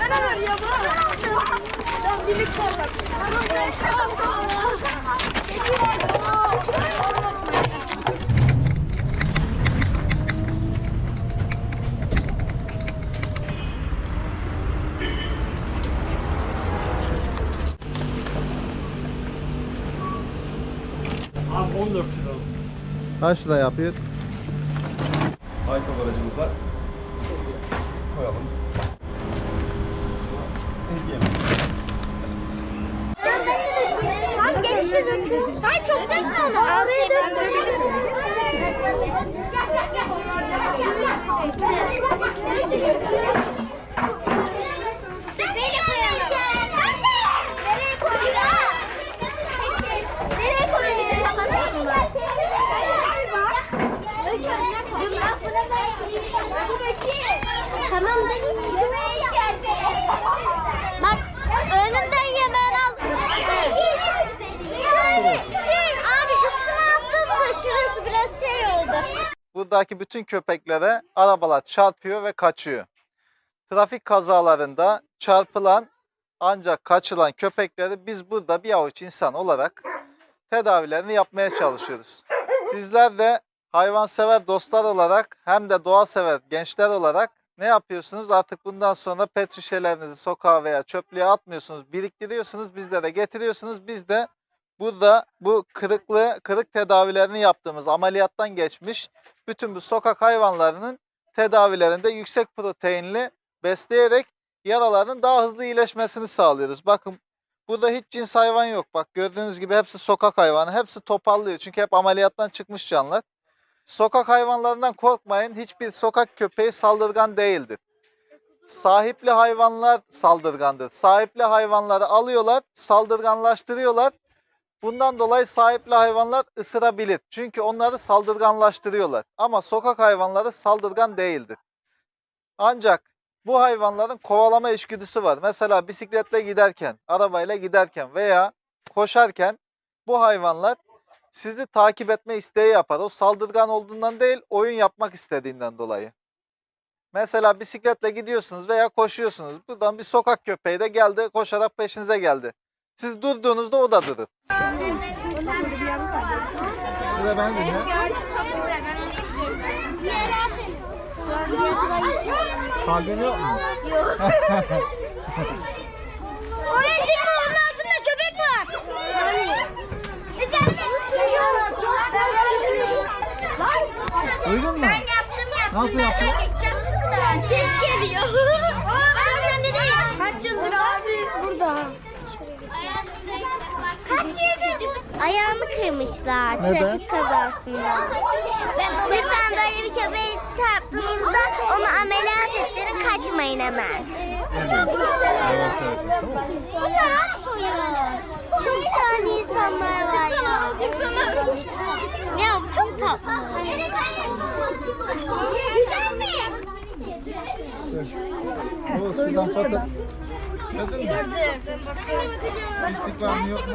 Bana ver ya bana. Tamam birlikte olalım. 14 lira. Kaç lira yapıyor? Hayko aracımız var. Koyalım. Hediyemiz. Tam geçirin. Sen çok bekle onu. Ağzaya Beni koyalım. Nereye koyalım? Nereye koyalım? Tamam. Bak önümden yemeğini al. Şey abi üstüne attın da şurası biraz şey oldu. Buradaki bütün köpeklere arabalar çarpıyor ve kaçıyor. Trafik kazalarında çarpılan ancak kaçılan köpekleri biz burada bir avuç insan olarak tedavilerini yapmaya çalışıyoruz. Sizler de hayvansever dostlar olarak hem de doğa sever gençler olarak ne yapıyorsunuz? Artık bundan sonra pet şişelerinizi sokağa veya çöplüğe atmıyorsunuz, biriktiriyorsunuz, bizlere getiriyorsunuz. Biz de burada bu kırıklı, kırık tedavilerini yaptığımız ameliyattan geçmiş bütün bu sokak hayvanlarının tedavilerinde yüksek proteinli besleyerek yaraların daha hızlı iyileşmesini sağlıyoruz. Bakın burada hiç cins hayvan yok. Bak gördüğünüz gibi hepsi sokak hayvanı. Hepsi topallıyor. Çünkü hep ameliyattan çıkmış canlılar. Sokak hayvanlarından korkmayın. Hiçbir sokak köpeği saldırgan değildir. Sahipli hayvanlar saldırgandır. Sahipli hayvanları alıyorlar, saldırganlaştırıyorlar. Bundan dolayı sahipli hayvanlar ısırabilir. Çünkü onları saldırganlaştırıyorlar. Ama sokak hayvanları saldırgan değildir. Ancak bu hayvanların kovalama içgüdüsü var. Mesela bisikletle giderken, arabayla giderken veya koşarken bu hayvanlar sizi takip etme isteği yapar. O saldırgan olduğundan değil, oyun yapmak istediğinden dolayı. Mesela bisikletle gidiyorsunuz veya koşuyorsunuz. Buradan bir sokak köpeği de geldi, koşarak peşinize geldi. Siz durduğunuzda o da durur. Sıra bende mi? Kalbin yok mu? Oraya çıkma Duydun mu? Ben yaptım yaptım. Nasıl Ben yaptın? oraya geçeceğim şuradan. Ses geliyor. Ben önünde değil. Kaç yıldır abi burada? Kaç yıldır? Ayağını kırmışlar Neden? trafik kazasında. Lütfen böyle bir köpeğe çarptığınızda onu ameliyat ettirin kaçmayın hemen. Evet. Evet, evet. Fotoğraf koyuyor. Çok tane insanlar var ya. Ya bu çok tatlı. Güzel mi? O sudan foto. Gördün mü? Pislik var mı yok mu?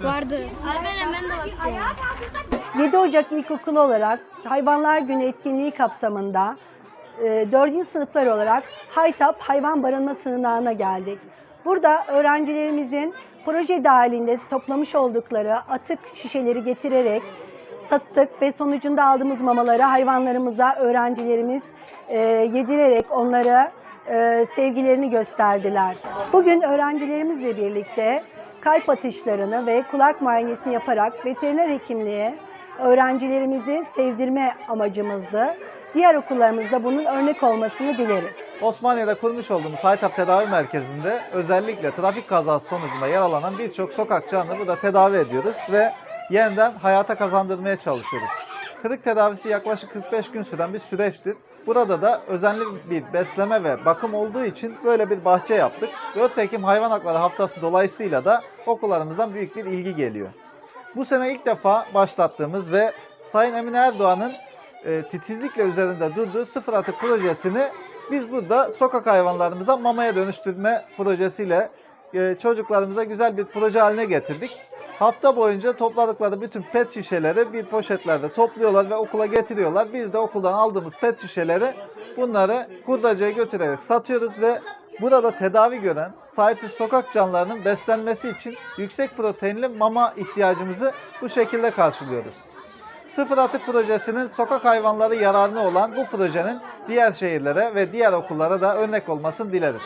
Vardı. Alper'im ben de bakıyorum. 7 Ocak İlkokulu olarak Hayvanlar Günü etkinliği kapsamında 4. sınıflar olarak Haytap Hayvan Barınma Sığınağı'na geldik. Burada öğrencilerimizin proje dahilinde toplamış oldukları atık şişeleri getirerek sattık ve sonucunda aldığımız mamaları hayvanlarımıza öğrencilerimiz e, yedirerek onlara e, sevgilerini gösterdiler. Bugün öğrencilerimizle birlikte kalp atışlarını ve kulak muayenesini yaparak veteriner hekimliğe öğrencilerimizi sevdirme amacımızdı. Diğer okullarımızda bunun örnek olmasını dileriz. Osmaniye'de kurmuş olduğumuz Haytap Tedavi Merkezi'nde özellikle trafik kazası sonucunda yaralanan birçok sokak canlı burada tedavi ediyoruz ve yeniden hayata kazandırmaya çalışıyoruz. Kırık tedavisi yaklaşık 45 gün süren bir süreçtir. Burada da özenli bir besleme ve bakım olduğu için böyle bir bahçe yaptık. 4 Ekim Hayvan Hakları Haftası dolayısıyla da okullarımızdan büyük bir ilgi geliyor. Bu sene ilk defa başlattığımız ve Sayın Emine Erdoğan'ın e, titizlikle üzerinde durduğu sıfır atık projesini biz burada sokak hayvanlarımıza mamaya dönüştürme projesiyle e, çocuklarımıza güzel bir proje haline getirdik. Hafta boyunca topladıkları bütün pet şişeleri bir poşetlerde topluyorlar ve okula getiriyorlar. Biz de okuldan aldığımız pet şişeleri bunları hurdacıya götürerek satıyoruz ve burada tedavi gören sahipsiz sokak canlılarının beslenmesi için yüksek proteinli mama ihtiyacımızı bu şekilde karşılıyoruz. Sıfır Atık Projesi'nin sokak hayvanları yararına olan bu projenin diğer şehirlere ve diğer okullara da örnek olmasını dileriz.